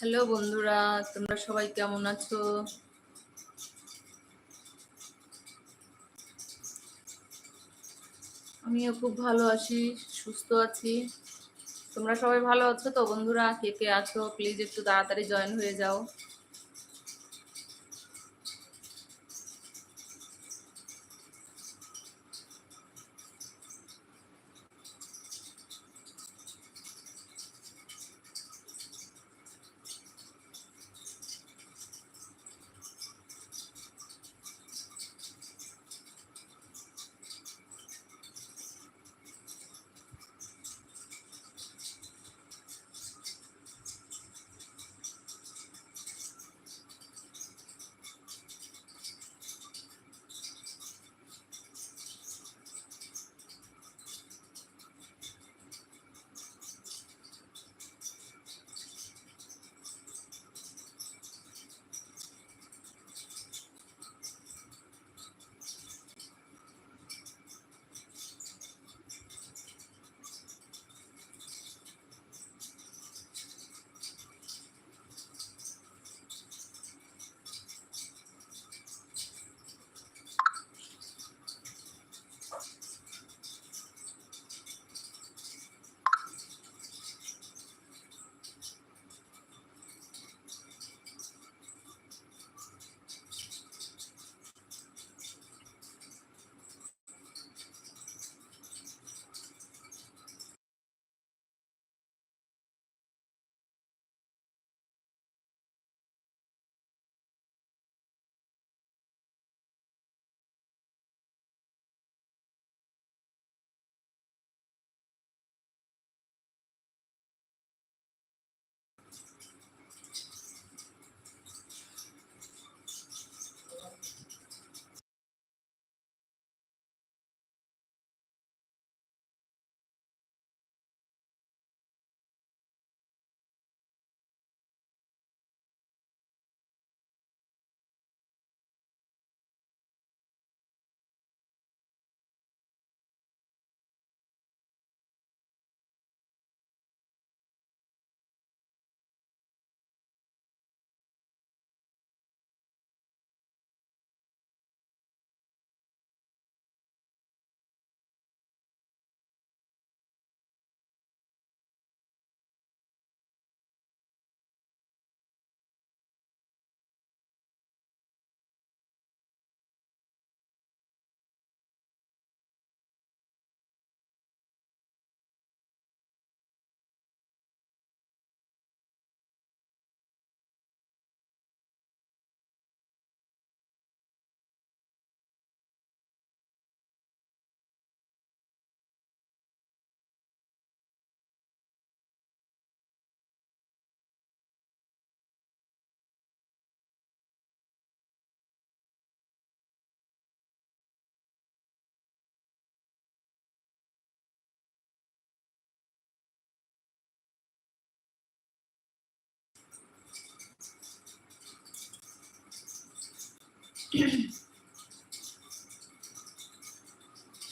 Hello বন্ধুরা, তোমরা সবাই কেমন আছো? আমিও খুব ভালো আছি, সুস্থ আছি। তোমরা সবাই ভালো আছো তো বন্ধুরা? কে কে আছো? প্লিজ একটু তাড়াতাড়ি জয়েন হয়ে যাও।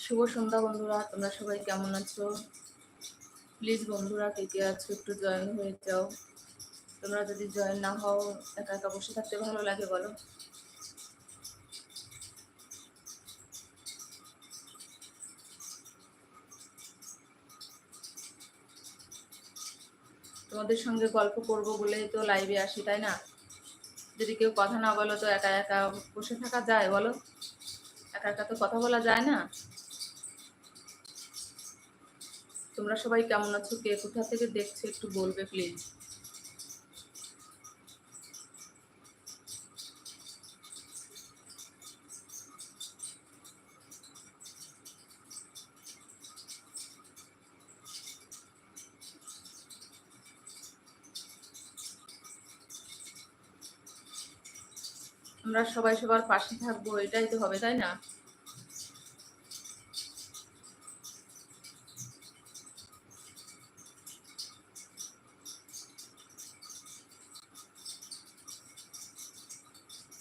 শুভ সন্ধ্যা বন্ধুরা, তোমরা সবাই কেমন আছো? প্লিজ বন্ধুরা, কে কে আছো একটু জয়েন হয়ে যাও। তোমরা যদি জয়েন না হও, একা একা বসে থাকতে ভালো লাগে, বলো। তোমাদের সঙ্গে গল্প করব বলেই তো লাইভে আসি, তাই না? যদি কেউ কথা না বলো তো একা একা বসে থাকা যায়, বলো? একা একা তো কথা বলা যায় না। তোমরা সবাই কেমন আছো? কে কোথা থেকে দেখছ? একটু বলবে প্লিজ আমরা সবাই সবার পাশে থাকব, এটাই তো হবে, তাই না?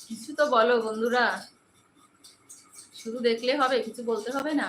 কিছু তো বলো বন্ধুরা। শুধু দেখলে হবে, কিছু বলতে হবে না।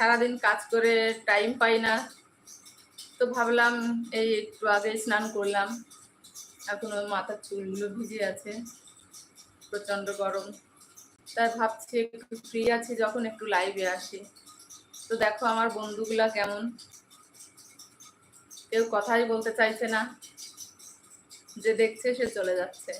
সারাদিন কাজ করে টাইম পাই না। তো ভাবলাম এই একটু আগে স্নান করলাম। এখনও মাথার চুলগুলো ভিজে আছে প্রচণ্ড গরম। তাই ভাবছি একটু ফ্রি আছি যখন একটু লাইভে আসি। তো দেখো আমার বন্ধুগুলা কেমন? কেউ কথাই বলতে চাইছে না। যে দেখছে সে চলে যাচ্ছে।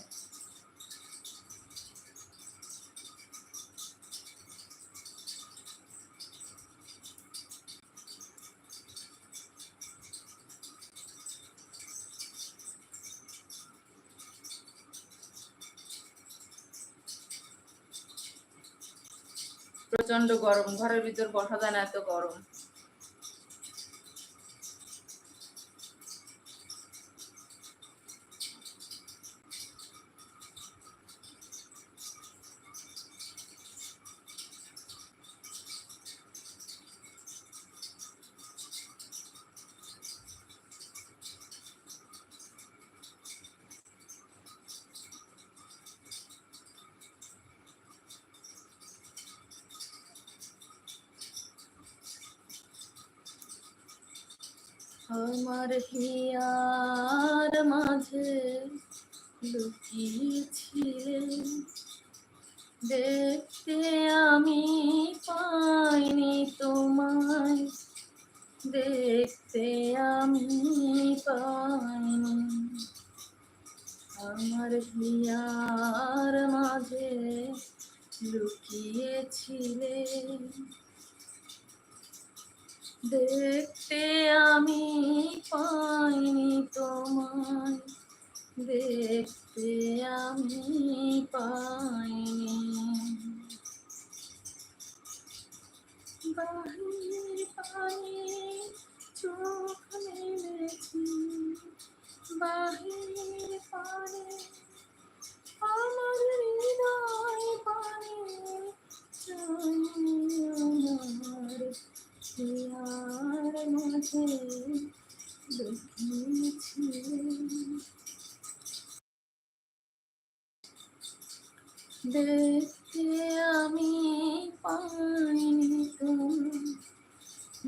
প্রচণ্ড গরম ঘরের ভিতর বসা যায় না এত গরম। আমার হিয়ার মাঝে লুকিয়েছিলেন। দেখতে আমি পাইনি তোমায়। দেখতে আমি পাইনি। আমার হিয়ার মাঝে লুকিয়েছিলেন। দেখতে আমি পাইনি তোমায়। দেখতে আমি পাইনি দেখতে আমি তুমি।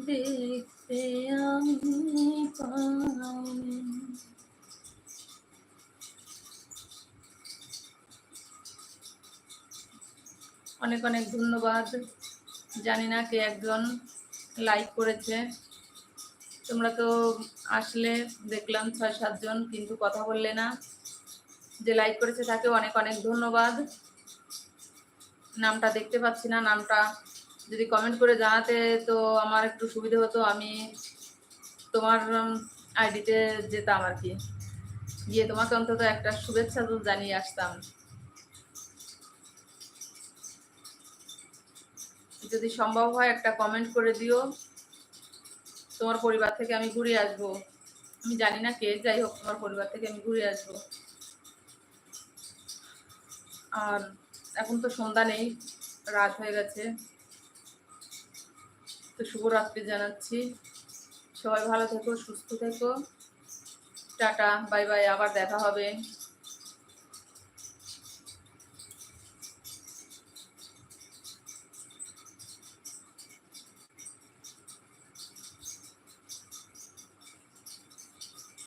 দেখতে আমি পাইনি। অনেক অনেক ধন্যবাদ। জানি না কে একজন লাইক করেছে। তোমরা তো আসলে দেখলাম ছয় সাতজন, কিন্তু কথা বললে না। যে লাইক করেছে তাকে অনেক অনেক ধন্যবাদ। নামটা দেখতে পাচ্ছি না, নামটা যদি কমেন্ট করে জানাতে তো আমার একটু সুবিধা হতো। আমি তোমার আইডিতে যেতাম আর কি। গিয়ে তোমাকে অন্তত একটা শুভেচ্ছা তো জানিয়ে আসতাম। যদি সম্ভব হয় একটা কমেন্ট করে দিও। তোমার পরিবার থেকে আমি ঘুরে আসব। আমি জানি না কে, যাই হোক, তোমার পরিবার থেকে আমি ঘুরে আসব। আর এখন তো সন্ধ্যা নেই, রাত হয়ে গেছে। তো শুভরাত্রি জানাচ্ছি। সবাই ভালো থেকো, সুস্থ থেকো। টাটা, বাই বাই, আবার দেখা হবে।